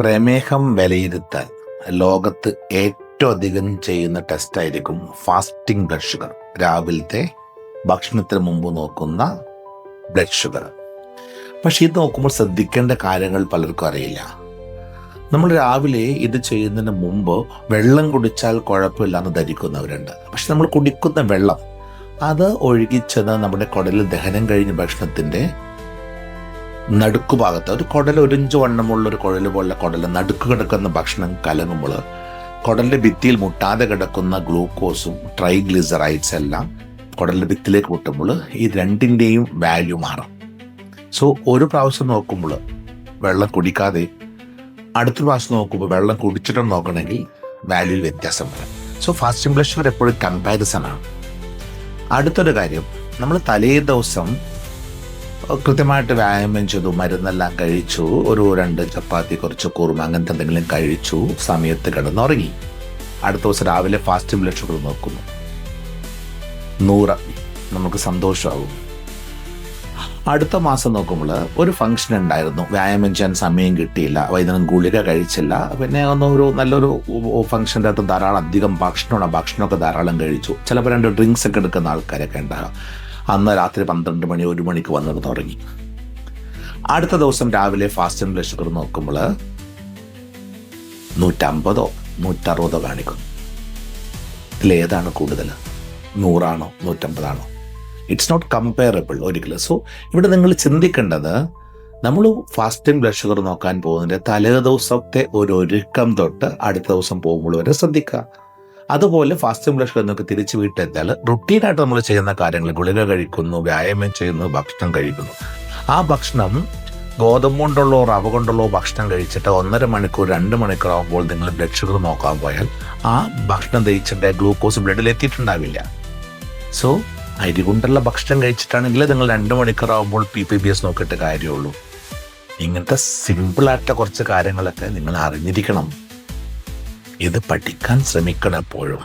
പ്രമേഹം വിലയിരുത്താൻ ലോകത്ത് ഏറ്റവും അധികം ചെയ്യുന്ന ടെസ്റ്റായിരിക്കും ഫാസ്റ്റിംഗ് ബ്ലഡ് ഷുഗർ രാവിലത്തെ ഭക്ഷണത്തിന് മുമ്പ് നോക്കുന്ന ബ്ലഡ് ഷുഗർ പക്ഷേ ഇത് നോക്കുമ്പോൾ ശ്രദ്ധിക്കേണ്ട കാര്യങ്ങൾ പലർക്കും അറിയില്ല. നമ്മൾ രാവിലെ ഇത് ചെയ്യുന്നതിന് മുമ്പ് വെള്ളം കുടിച്ചാൽ കുഴപ്പമില്ല എന്ന് ധരിക്കുന്നവരുണ്ട്. പക്ഷെ നമ്മൾ കുടിക്കുന്ന വെള്ളം അത് ഒഴുകിച്ചെന്ന് നമ്മുടെ കുടലിൽ ദഹനം കഴിഞ്ഞ ഭക്ഷണത്തിന്റെ നടുക്കു ഭാഗത്ത്. ഒരു കുടൽ ഒരിഞ്ച് വണ്ണമുള്ള ഒരു കുഴൽ പോലെ കുടൽ. നടുക്ക് കിടക്കുന്ന ഭക്ഷണം കലങ്ങുമ്പോൾ കുടലിന്റെ ഭിത്തിയിൽ മുട്ടാതെ കിടക്കുന്ന ഗ്ലൂക്കോസും ട്രൈഗ്ലിസറൈഡ്സ് എല്ലാം കുടലിന്റെ ഭിത്തിയിലേക്ക് മുട്ടുമ്പോൾ ഈ രണ്ടിന്റെയും വാല്യൂ മാറും. സോ ഒരു പ്രാവശ്യം നോക്കുമ്പോൾ വെള്ളം കുടിക്കാതെ അടുത്ത പ്രാവശ്യം നോക്കുമ്പോൾ വെള്ളം കുടിച്ചിട്ട് നോക്കണമെങ്കിൽ വാല്യൂയിൽ വ്യത്യാസം വരും. സോ ഫാസ്റ്റിംഗ് ബ്ലഡ് ഷുഗർ എപ്പോഴും കമ്പാരിസൺ ആണ്. അടുത്തൊരു കാര്യം നമ്മൾ തലേ ദിവസം കൃത്യമായിട്ട് വ്യായാമം ചെയ്തു മരുന്നെല്ലാം കഴിച്ചു ഒരു രണ്ട് ചപ്പാത്തി കുറച്ച് കുറുമ അങ്ങനത്തെ എന്തെങ്കിലും കഴിച്ചു സമയത്ത് കിടന്നുറങ്ങി. അടുത്ത ദിവസം രാവിലെ ഫാസ്റ്റ് ബ്ലഡ് ഷുഗർ നോക്കുന്നു. നൂറ് നമുക്ക് സന്തോഷമാകും. അടുത്ത മാസം നോക്കുമ്പോൾ ഒരു ഫംഗ്ഷൻ ഉണ്ടായിരുന്നു. വ്യായാമം ചെയ്യാൻ സമയം കിട്ടിയില്ല വൈകുന്നേരം ഗുളിക കഴിച്ചില്ല പിന്നെ ഒന്ന് ഒരു നല്ലൊരു ഫംഗ്ഷന്റെ അകത്ത് ധാരാളം അധികം ഭക്ഷണമാണ് ഭക്ഷണമൊക്കെ ധാരാളം കഴിച്ചു. ചിലപ്പോൾ രണ്ട് ഡ്രിങ്ക്സ് ഒക്കെ എടുക്കുന്ന ആൾക്കാരൊക്കെ ഉണ്ടാകാം. അന്ന് രാത്രി പന്ത്രണ്ട് മണി ഒരു മണിക്ക് വന്നിട്ട് തുടങ്ങി. അടുത്ത ദിവസം രാവിലെ ഫാസ്റ്റ് ആൻഡ് ബ്ലഡ് ഷുഗർ നോക്കുമ്പോൾ നൂറ്റമ്പതോ നൂറ്ററുപതോ കാണിക്കുന്നു ഇതിലേതാണ് കൂടുതൽ? നൂറാണോ നൂറ്റമ്പതാണോ? ഇറ്റ്സ് നോട്ട് കമ്പയറബിൾ ഒരിക്കലും. സോ ഇവിടെ നിങ്ങൾ ചിന്തിക്കേണ്ടത് നമ്മൾ ഫാസ്റ്റിംഗ് ബ്ലഡ് ഷുഗർ നോക്കാൻ പോകുന്നതിന്റെ തലേ ദിവസത്തെ ഒരു ഒരുക്കം തൊട്ട് അടുത്ത ദിവസം പോകുമ്പോൾ വരെ ശ്രദ്ധിക്കുക. അതുപോലെ ഫാസ്റ്റിംഗ് ബ്ലഡ് ഷുഗർ നമുക്ക് തിരിച്ച് വീട്ടിലെത്തിയാൽ റുട്ടീനായിട്ട് നമ്മൾ ചെയ്യുന്ന കാര്യങ്ങൾ ഗുളിക കഴിക്കുന്നു വ്യായാമം ചെയ്യുന്നു ഭക്ഷണം കഴിക്കുന്നു. ആ ഭക്ഷണം ഗോതമ്പ് കൊണ്ടുള്ളോ റവ കൊണ്ടുള്ളോ ഭക്ഷണം കഴിച്ചിട്ട് ഒന്നര മണിക്കൂർ രണ്ട് മണിക്കൂർ ആകുമ്പോൾ നിങ്ങൾ ബ്ലഡ് ഷുഗർ നോക്കാൻ പോയാൽ ആ ഭക്ഷണം ദഹിച്ചിട്ട് ഗ്ലൂക്കോസ് ബ്ലഡിൽ എത്തിയിട്ടുണ്ടാവില്ല. സോ അരി കൊണ്ടുള്ള ഭക്ഷണം കഴിച്ചിട്ടാണെങ്കിൽ നിങ്ങൾ രണ്ട് മണിക്കൂർ ആകുമ്പോൾ പി പി ബി എസ് നോക്കിയിട്ട് കാര്യമുള്ളൂ ഇങ്ങനത്തെ സിമ്പിളായിട്ട് കുറച്ച് കാര്യങ്ങളൊക്കെ നിങ്ങൾ അറിഞ്ഞിരിക്കണം. ഇത് പഠിക്കാൻ ശ്രമിക്കണം എപ്പോഴും